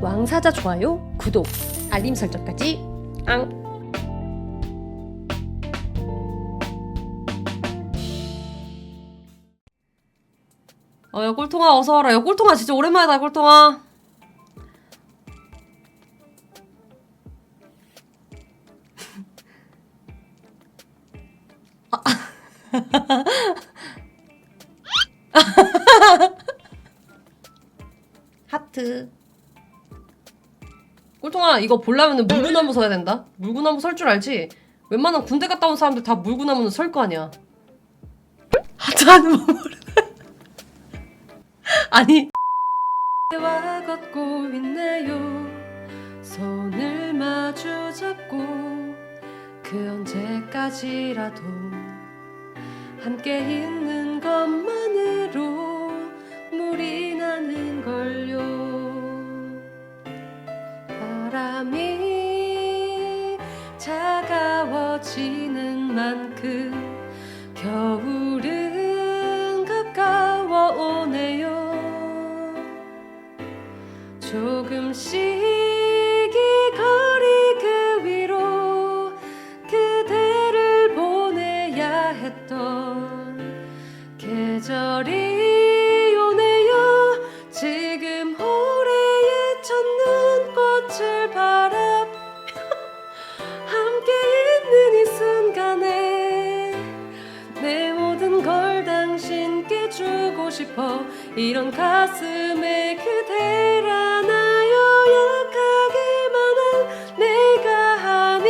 왕사자 좋아요, 구독, 알림 설정까지 앙. 어, 야, 꼴통아, 어서 와라. 야, 꼴통아, 진짜 오랜만이다, 꼴통아. 하트. 꼴통아, 이거 보려면 물구나무 서야 된다. 물구나무 설 줄 알지? 웬만한 군대 갔다 온 사람들 다 물구나무는 설 거 아니야. 법 모르네. 아니. 와 걷고 있네요. 손을 마주 잡고 그 언제까지라도 함께 있는 것만으 바람이 차가워지는 만큼 겨울은 가까워 오네요. 조금씩 이 거리 그 위로 그대를 보내야 했던 계절이 싶어. 이런 가슴에 안아요? 약하기만 한 내가 아니.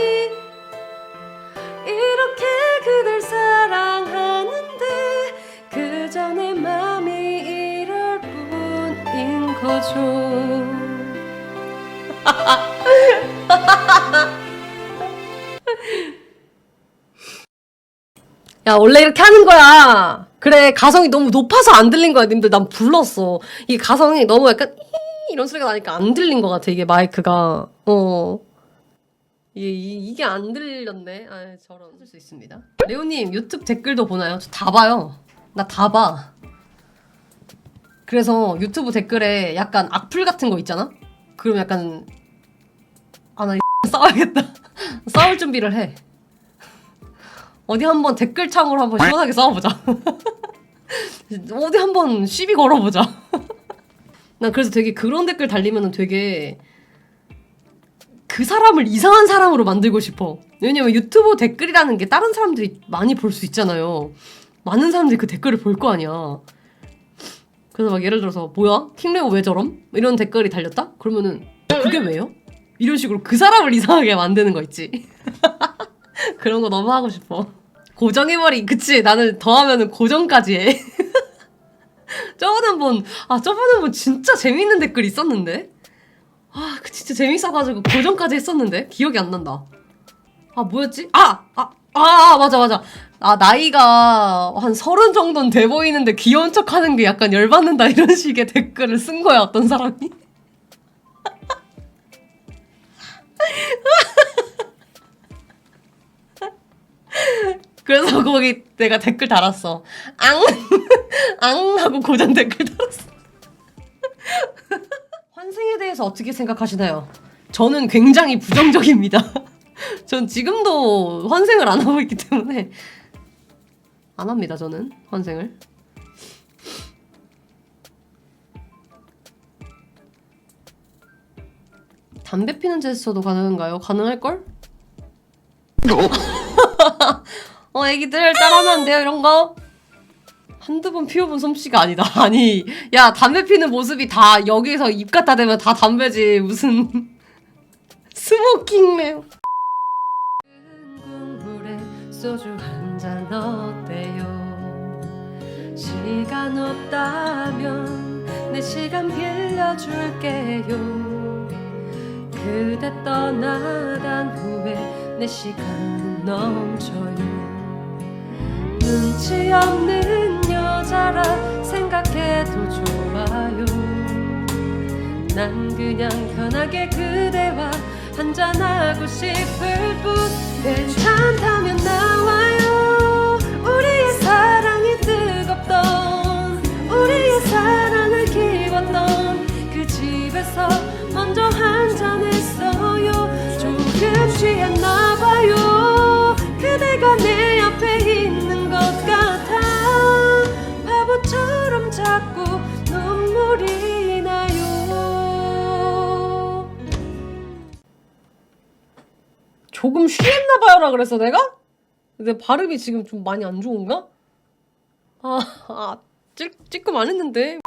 이렇게 그댈 사랑하는데 그 전에 맘이 이럴 뿐인 거죠. 야 원래 이렇게 하는 거야 그래 가성이 너무 높아서 안 들린 거야. 님들 난 불렀어. 이 가성이 너무 약간 이- 이런 소리가 나니까 안 들린 것 같아 이게 마이크가. 어. 이게, 이- 이게 안 들렸네. 아 저런. 쓸 수 있습니다. 레오님 유튜브 댓글도 보나요? 저 다 봐요. 나 다봐. 그래서 유튜브 댓글에 약간 악플 같은 거 있잖아? 그럼 약간 아 나 싸워야겠다. 싸울 준비를 해 어디 한번 댓글창으로 한번 시원하게 싸워보자. 어디 한번 시비 걸어보자. 난 그래서 되게 그런 댓글 달리면은 되게 그 사람을 이상한 사람으로 만들고 싶어. 왜냐면 유튜브 댓글이라는 게 다른 사람들이 많이 볼 수 있잖아요. 많은 사람들이 그 댓글을 볼 거 아니야. 그래서 막 예를 들어서 뭐야? 킹레오 왜 저럼? 이런 댓글이 달렸다? 그러면은 그게 왜요? 이런 식으로 그 사람을 이상하게 만드는 거 있지. 그런 거 너무 하고 싶어. 고정해버리, 그치? 나는 더하면은 고정까지 해. 저번에 한 번, 아, 저번에 한번 진짜 재밌는 댓글 있었는데? 아, 그 진짜 재밌어가지고 고정까지 했었는데? 기억이 안 난다. 아, 뭐였지? 아! 아! 아, 맞아, 맞아. 아, 나이가 한 서른 정도는 돼 보이는데 귀여운 척 하는 게 약간 열받는다, 이런 식의 댓글을 쓴 거야, 어떤 사람이. 그래서 거기 내가 댓글 달았어. 앙! 앙! 하고 고정 댓글 달았어. 환생에 대해서 어떻게 생각하시나요? 저는 굉장히 부정적입니다. 전 지금도 환생을 안 하고 있기 때문에 안 합니다, 저는 환생을. 담배 피는 제스처도 가능한가요? 가능할걸? 어, 애기들 따라하면 안 돼요, 이런 거? 한두 번 피워본 솜씨가 아니다. 아니, 야, 담배 피는 모습이 다 여기서 입 갖다 대면 다 담배지. 무슨. 스모킹래요. 국물에 소주 한잔 어때요? 시간 없다면 내 시간 빌려줄게요. 그대 떠나간 후에 내 시간은 넘쳐요. 눈치 없는 여자라 생각해도 좋아요. 난 그냥 편하게 그대와 한잔하고 싶을 뿐 괜찮다면 나와요 조금 쉬했나봐요라 그랬어 내가? 내 발음이 지금 좀 많이 안 좋은가? 아, 아 찔, 찔끔 안 했는데